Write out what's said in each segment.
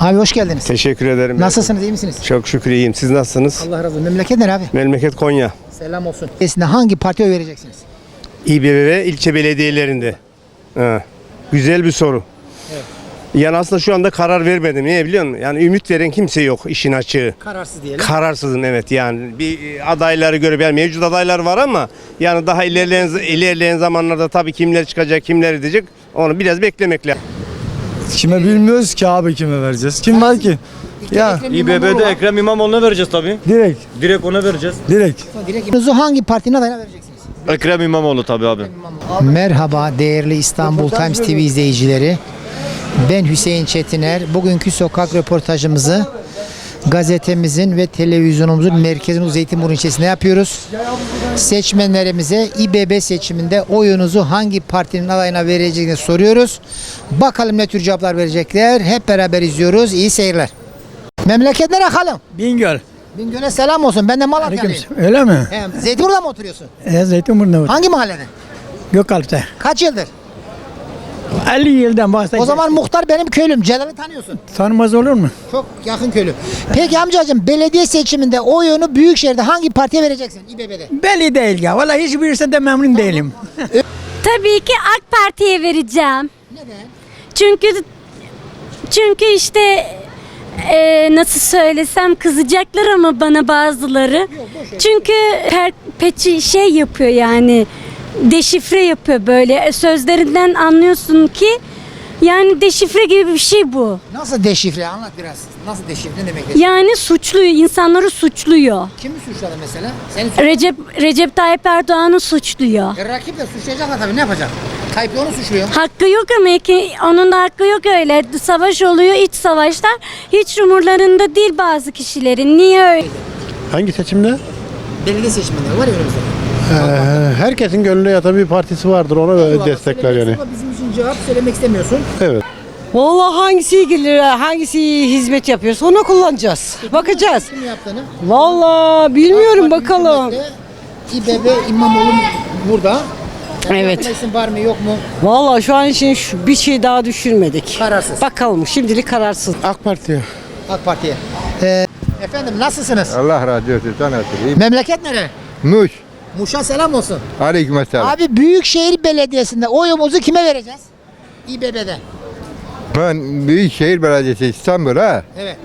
Abi hoş geldiniz. Teşekkür ederim. Nasılsınız iyi misiniz? Çok şükür iyiyim. Siz nasılsınız? Allah razı olsun. Memleket nere abi? Memleket Konya. Selam olsun. Esinde hangi partiye oy vereceksiniz? İBB ilçe belediyelerinde. Ha. Güzel bir soru. Yani aslında şu anda karar vermedim. Niye biliyor musun? Yani ümit veren kimse yok işin açığı. Kararsız diyelim. Kararsızım evet yani bir e, adayları göre yani mevcut adaylar var ama yani daha ilerleyen ilerleyen zamanlarda tabii kimler çıkacak kimler edecek onu biraz beklemek lazım. Kime bilmiyoruz ki abi kime vereceğiz. Kim var ki? Ya İBB'de. Ekrem İmamoğlu'na vereceğiz tabii. direkt, Direkt ona vereceğiz. direkt. Direkt Oyunuzu hangi partinin adayına vereceksiniz? Ekrem İmamoğlu tabii abi. Merhaba değerli İstanbul Times TV izleyicileri. Ben Hüseyin Çetiner. Bugünkü sokak röportajımızı gazetemizin ve televizyonumuzun merkezinin Zeytinburnu ilçesinde yapıyoruz. Seçmenlerimize İBB seçiminde oyunuzu hangi partinin adayına vereceğini soruyoruz. Bakalım ne tür cevaplar verecekler. Hep beraber izliyoruz. İyi seyirler. Memleket nere halım? Bingöl. Bingöl'e selam olsun. Ben de Malatyalıyım. Öyle mi? He, Zeytinburnu'da mı oturuyorsun? E, Zeytinburnu var. Hangi mahallede? Gökalp'te. Kaç yıldır? 50 yıldan bahsedeceğiz. O zaman muhtar benim köylüm. Celal'i tanıyorsun. Tanımaz olur mu? Çok yakın köylü. Peki amcacığım belediye seçiminde oyunu Büyükşehir'de hangi partiye vereceksin İBB'de? Belli değil ya. Vallahi hiçbirisinden de memnun değilim. Tabii ki AK Parti'ye vereceğim. Neden? Çünkü çünkü işte e, nasıl söylesem kızacaklar ama bana bazıları. Çünkü her peçi şey yapıyor yani deşifre yapıyor böyle E, sözlerinden anlıyorsun ki yani deşifre gibi bir şey bu. Nasıl deşifre? Anlat biraz. Nasıl deşifre ne demek? Yani suçluyor, insanları suçluyor. Kimi suçladı mesela? Seni suçladı. Recep Recep Tayyip Erdoğan'ı suçluyor. E, rakip de suçlayacaklar tabii ne yapacak? Tayyip onu suçluyor. Hakkı yok ama ki onun da hakkı yok öyle. Savaş oluyor, iç savaşlar. Hiç umurlarında değil bazı kişilerin. Niye öyle? Hangi seçimde? Belediye seçiminde var ya önümüzde. Ee, herkesin gönlüne yatan bir partisi vardır. Ona destekler yani. Ama bizim için cevap söylemek istemiyorsun. Vallahi hangisi gelir, hangisi hizmet yapıyorsa onu kullanacağız. Bakacağız. Kim yaptığını? Vallahi bilmiyorum Parti bakalım. hükümette İBB İmamoğlu burada. Yani Evet. var mı yok mu? Vallahi şu an için şu- bir şey daha düşünmedik. Kararsız. Bakalım şimdilik kararsız. AK Parti. AK Parti'ye. Ee, efendim nasılsınız? Allah razı olsun sana söyleyeyim. Memleket nere? Muş. Muş'a selam olsun. Aleyküm selam. Abi Büyükşehir Belediyesi'nde oyumuzu kime vereceğiz? İBB'de. Ben Büyükşehir Belediyesi İstanbul ha. Evet.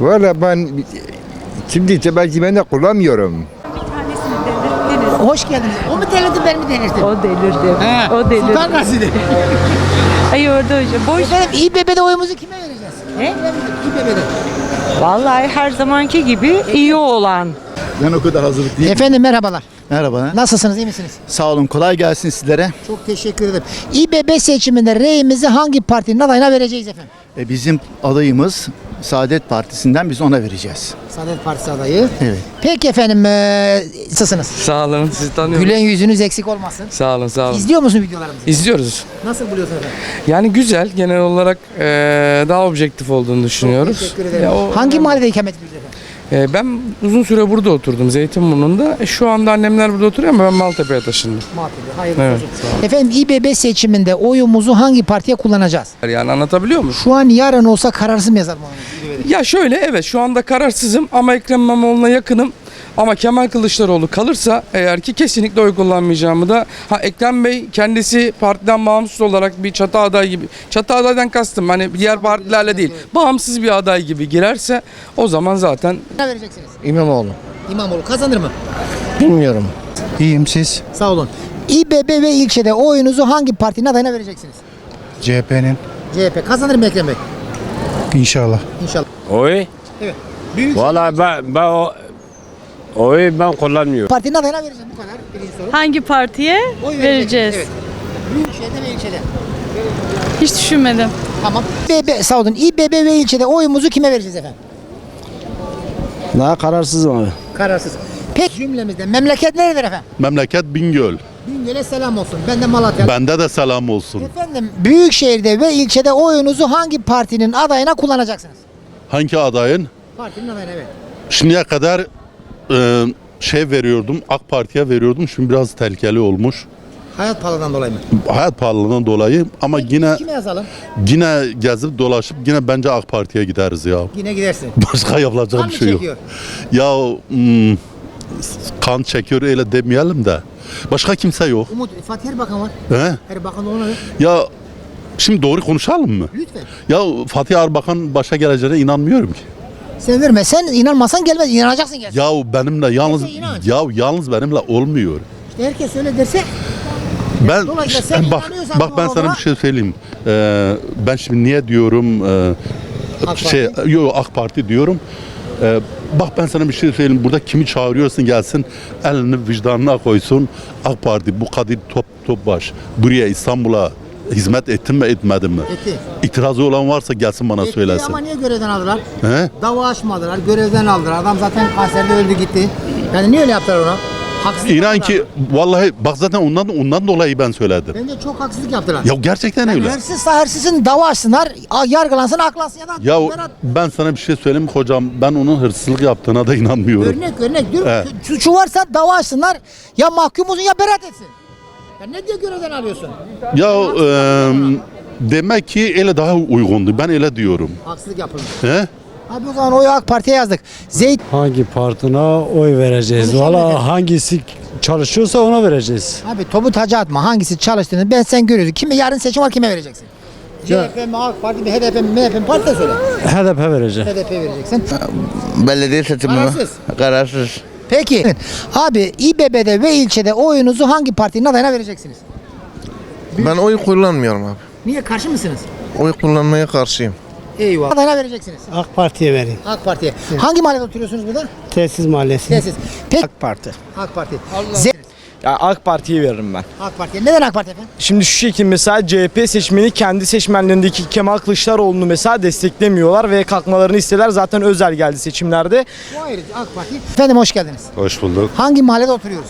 Valla ben şimdi de kullanmıyorum. Hoş geldiniz. O mu delirdi ben mi delirdim? O delirdi. He. O delirdi. Sultan Gazi'de. Ay orada hocam. Boş. Efendim İBB'de oyumuzu kime vereceğiz? Ne? İBB'de. Vallahi her zamanki gibi iyi olan. Ben o kadar hazırlık değilim. Efendim merhabalar. Merhaba. Nasılsınız iyi misiniz? Sağ olun. Kolay gelsin sizlere. Çok teşekkür ederim. İBB seçiminde reyimizi hangi partinin adayına vereceğiz efendim? E, bizim adayımız Saadet Partisi'nden biz ona vereceğiz. Saadet Partisi adayı. Evet. Peki efendim ee, nasılsınız? Sağ olun, sizi tanıyorum. Gülen yüzünüz eksik olmasın. Sağ olun, sağ olun. İzliyor musun videolarımızı? İzliyoruz. Nasıl buluyorsun efendim? Yani güzel, genel olarak eee, daha objektif olduğunu düşünüyoruz. Teşekkür ederim. Ya o- Hangi mahallede ikamet ediyorsunuz efendim? Eee, ben uzun süre burada oturdum, Zeytinburnu'nda. E, şu anda annemler burada oturuyor ama ben Maltepe'ye taşındım. Maltepe. Hayırlı Evet, olsun. Efendim İBB seçiminde oyumuzu hangi partiye kullanacağız? Yani anlatabiliyor muyum? Şu an yarın olsa kararsız mı yazar mı? Ya şöyle, evet şu anda kararsızım ama Ekrem İmamoğlu'na yakınım. Ama Kemal Kılıçdaroğlu kalırsa eğer ki kesinlikle oy kullanmayacağımı da ha Ekrem Bey kendisi partiden bağımsız olarak bir çatı aday gibi çatı adaydan kastım hani diğer partilerle değil bağımsız bir aday gibi girerse o zaman zaten Ne vereceksiniz? İmamoğlu. İmamoğlu kazanır mı? Bilmiyorum. İyiyim siz. Sağ olun. İBB ve ilçede oyunuzu hangi partinin adayına vereceksiniz? CHP'nin. CHP kazanır mı Ekrem Bey? İnşallah. İnşallah. Oy? Evet. Büyük Valla ben, ben o oy ben kullanmıyorum. partinin adayına vereceğim bu kadar. Birinci soru. Hangi partiye Oy vereceğiz? Evet. Büyükşehir'de ve ilçede. Hiç düşünmedim. Tamam. İBB, sağ olun. İBB ve ilçede oyumuzu kime vereceğiz efendim? Daha kararsızım abi. Kararsız. Peki cümlemizde memleket neredir efendim? Memleket Bingöl. Bingöl'e selam olsun. Ben de Malatya. Bende de selam olsun. Efendim Büyükşehir'de ve ilçede oyunuzu hangi partinin adayına kullanacaksınız? Hangi adayın? Partinin adayına evet. Şimdiye kadar e, şey veriyordum. AK Parti'ye veriyordum. Şimdi biraz tehlikeli olmuş. Hayat pahalılığından dolayı mı? Hayat pahalılığından dolayı ama yine Kime yazalım? yine gezip dolaşıp yine bence AK Parti'ye gideriz ya. Yine gidersin. Başka yapılacak Kan bir mı şey yok. çekiyor? Ya hmm, kan çekiyor öyle demeyelim de. Başka kimse yok. Umut, Fatih Erbakan var. He? Erbakan da ona ver. Ya şimdi doğru konuşalım mı? Lütfen. Ya Fatih Erbakan başa geleceğine inanmıyorum ki. Sen verme. Sen inanmasan gelmez. İnanacaksın gelsin. Ya benimle yalnız Neyse, inanç. ya yalnız benimle olmuyor. İşte herkes öyle derse Ben Dolayısıyla sen bak inanıyorsan bak ben sana bir şey söyleyeyim. Ee, ben şimdi niye diyorum e, AK şey yok AK Parti diyorum. Ee, bak ben sana bir şey söyleyeyim. Burada kimi çağırıyorsun gelsin elini vicdanına koysun. AK Parti bu Kadir Top Topbaş buraya İstanbul'a hizmet ettin mi etmedin mi? Etti. İtirazı olan varsa gelsin bana Etti söylesin. ama niye görevden aldılar? He? Dava açmadılar. Görevden aldılar. Adam zaten kanserde öldü gitti. Yani niye öyle yaptılar ona? Haksızlık İnan yaptılar. ki vallahi bak zaten ondan ondan dolayı ben söyledim. Bence çok haksızlık yaptılar. Ya gerçekten öyle. hırsızsa hırsızın dava açsınlar, a- yargılansın, aklansın ya da Ya Berat, ben sana bir şey söyleyeyim mi hocam ben onun hırsızlık yaptığına da inanmıyorum. örnek örnek diyorum. He. Suçu varsa dava açsınlar. Ya mahkum olsun ya beraat etsin. Ya ne diye görevden alıyorsun? Ya eee, demek ki öyle daha uygundu. Ben öyle diyorum. Haksızlık yapılmış. He? Abi o zaman oyu AK Parti'ye yazdık. Zeyt Hangi partına oy vereceğiz? Konuşalım efendim. Valla hangisi çalışıyorsa ona vereceğiz. Abi topu taca atma. Hangisi çalıştığını ben sen görüyorsun. Kime yarın seçim var kime vereceksin? CHP mi, AK Parti mi, HDP mi, MHP mi? Parti de söyle. HDP vereceğim. HDP vereceksin. Belediye seçimi Kararsız. Kararsız. Peki. Abi İBB'de ve ilçede oyunuzu hangi partinin adayına vereceksiniz? Ben oy kullanmıyorum abi. Niye karşı mısınız? Oy kullanmaya karşıyım. Eyvallah. Adayına vereceksiniz. AK Parti'ye vereyim. AK Parti'ye. Hangi mahallede oturuyorsunuz burada? Tesis Mahallesi. Tesis. Peki. Parti. AK Parti. Z- Ya AK Parti'ye veririm ben. AK Parti'ye. Neden AK Parti efendim? Şimdi şu şekilde mesela CHP seçmeni kendi seçmenlerindeki Kemal Kılıçdaroğlu'nu mesela desteklemiyorlar ve kalkmalarını istediler. Zaten özel geldi seçimlerde. Bu ayrı AK Parti. Efendim hoş geldiniz. Hoş bulduk. Hangi mahallede oturuyoruz?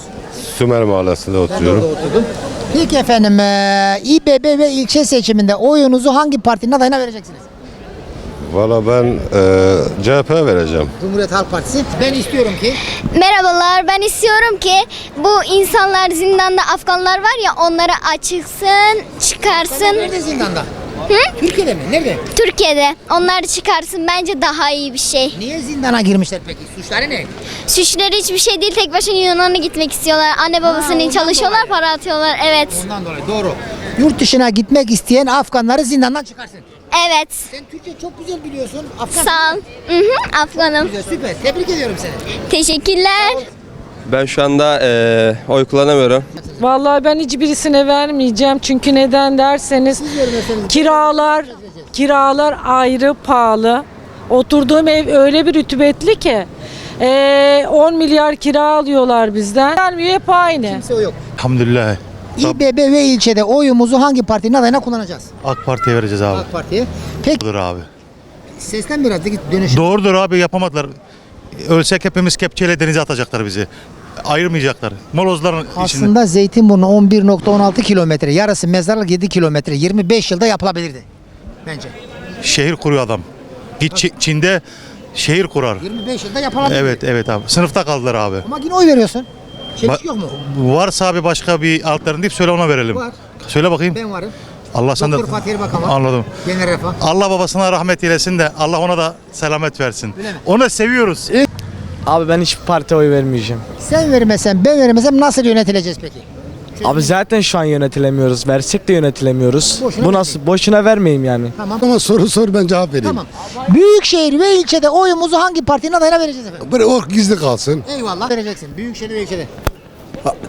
Sümer Mahallesi'nde Ben de oturuyorum. orada oturdum. Peki efendim eee, İBB ve ilçe seçiminde oyunuzu hangi partinin adayına vereceksiniz? Valla ben e, CHP vereceğim. Cumhuriyet Halk Partisi. Ben istiyorum ki Merhabalar ben istiyorum ki bu insanlar zindanda Afganlar var ya onları açıksın çıkarsın Nerede zindanda? Türkiye'de mi? Nerede? Türkiye'de onları çıkarsın bence daha iyi bir şey. Niye zindana girmişler peki? Suçları ne? Suçları hiçbir şey değil tek başına Yunan'a gitmek istiyorlar. Anne babasının ondan çalışıyorlar dolayı. para atıyorlar evet. Ondan dolayı doğru. Yurt dışına gitmek isteyen Afganları zindandan çıkarsın. Evet Sen Türkçe çok güzel biliyorsun. Afgan. sağ ol. Hı hı, Afganım. Güzel, süper. Tebrik ediyorum seni. Teşekkürler. Ben şu anda e, oy kullanamıyorum. Vallahi ben hiçbirisine vermeyeceğim. Çünkü neden derseniz kiralar kiralar ayrı pahalı. Oturduğum ev öyle bir rütubetli ki eee, 10 milyar kira alıyorlar bizden. Gelmiyor hep aynı. Kimse o yok. Elhamdülillah. İBB ve ilçede oyumuzu hangi partinin adayına kullanacağız? AK Parti'ye vereceğiz abi. AK Parti'ye. Peki Doğrudur abi. sesten biraz da git dönüş. Doğrudur abi yapamadılar. Ölsek hepimiz kepçeyle denize atacaklar bizi. Ayırmayacaklar. Molozların içinde. Aslında Zeytinburnu 11.16 kilometre, yarısı mezarlık 7 kilometre, 25 yılda yapılabilirdi. Bence. Şehir kuruyor adam. Git Çi- Çin'de şehir kurar. 25 yılda yapılabilirdi. Evet evet abi. Sınıfta kaldılar abi. Ama yine oy veriyorsun. Ba- yok mu? Varsa abi başka bir alternatif söyle ona verelim. Var. Söyle bakayım. Ben varım. Allah sen de Doktor Fatih Erbakan var. anladım. Genel Refah. Allah babasına rahmet eylesin de Allah ona da selamet versin. Öyle mi? Onu seviyoruz. Abi ben hiçbir partiye oy vermeyeceğim. Sen vermesen ben vermesem nasıl yönetileceğiz peki? Abi zaten şu an yönetilemiyoruz. Versek de yönetilemiyoruz. Boşuna Bu nasıl boşuna vermeyeyim yani. Tamam. Ama soru sor ben cevap vereyim. Tamam. Büyükşehir ve ilçede oyumuzu hangi partinin adayına vereceğiz efendim? Böyle o gizli kalsın. Eyvallah. Vereceksin. Büyükşehir ve ilçede.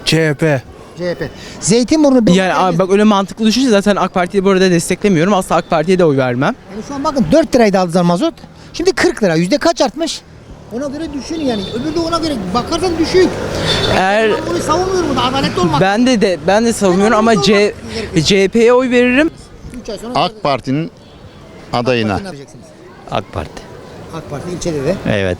CHP. CHP. Zeytinburnu. Yani abi bak öyle mantıklı düşünce zaten AK Parti'yi bu arada desteklemiyorum. Asla AK Parti'ye de oy vermem. Yani şu an bakın 4 liraydı aldılar mazot. Şimdi 40 lira. Yüzde kaç artmış? Ona göre düşün yani. Öbürü de ona göre bakarsan düşük. Eğer Ben bunu savunmuyorum burada. Adaletli olmak. ben de de ben de savunuyorum ama C, C- CHP'ye oy veririm. 3 ay sonra AK Parti'nin adayına. Parti'ne vereceksiniz. AK Parti. AK Parti ilçede de. Evet.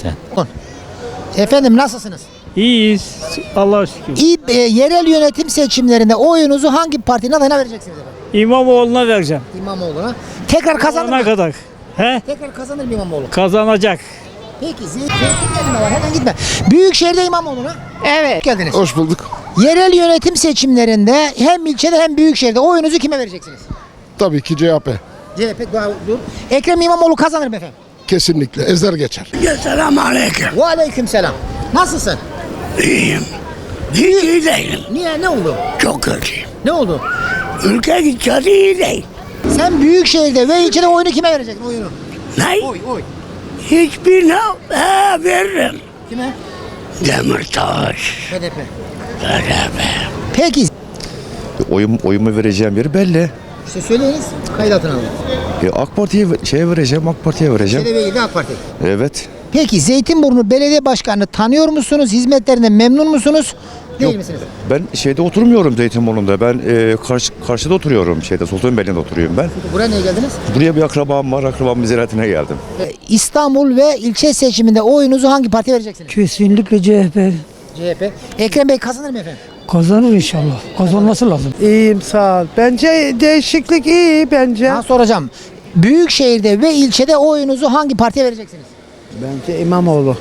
Efendim nasılsınız? İyiyiz. Allah'a şükür. İyi, e, yerel yönetim seçimlerinde oyunuzu hangi partinin adayına vereceksiniz efendim? İmamoğlu'na vereceğim. İmamoğlu'na. Tekrar kazanır mı? kadar. He? Tekrar kazanır mı İmamoğlu? Kazanacak. Peki zeytin gelme var hemen gitme. Büyükşehir'de İmamoğlu'na. Evet. Hoş geldiniz. Hoş bulduk. Yerel yönetim seçimlerinde hem ilçede hem büyükşehirde oyunuzu kime vereceksiniz? Tabii ki CHP. CHP daha dur. Ekrem İmamoğlu kazanır mı efendim? Kesinlikle ezer geçer. Selamun aleyküm. Ve aleyküm selam. Nasılsın? İyiyim. Hiç iyi değilim. Niye? Ne oldu? Çok kötüyüm. Ne oldu? Ülke gidişatı iyi değil. Sen büyükşehirde ve ilçede oyunu kime vereceksin oyunu? Ne? Oy oy. Hiçbirine he, veririm. Kime? Demirtaş. HDP. BDP. Peki Oyum, oyumu vereceğim yeri belli. işte söyleyiniz. Kayıt altına alın. E, AK Parti'ye şeye vereceğim, AK Parti'ye vereceğim. HDP değil de AK Parti. Evet. Peki Zeytinburnu Belediye Başkanı'nı tanıyor musunuz? Hizmetlerinden memnun musunuz? Değil misiniz? Ben şeyde oturmuyorum Zeytinburnu'nda. Ben e, karşı, karşıda oturuyorum şeyde Sultanbeyli'nde oturuyorum ben. Buraya niye geldiniz? Buraya bir akrabam var. Akrabamın ziyaretine geldim. Ee, İstanbul ve ilçe seçiminde oyunuzu hangi partiye vereceksiniz? Kesinlikle CHP CHP. Ekrem Bey kazanır mı efendim? kazanır inşallah. Kazanması lazım. İyiyim sağ ol. Bence değişiklik iyi bence. Ben soracağım. Büyükşehir'de ve ilçede oyunuzu hangi partiye vereceksiniz? Bence İmamoğlu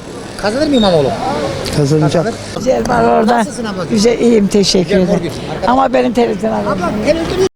Kazanır mı İmamoğlu? kazanacak. Güzel var orada. Nasılsın abla? Güzel iyiyim teşekkür Güzel, ederim. mor Ama benim televizyon Abla televizyon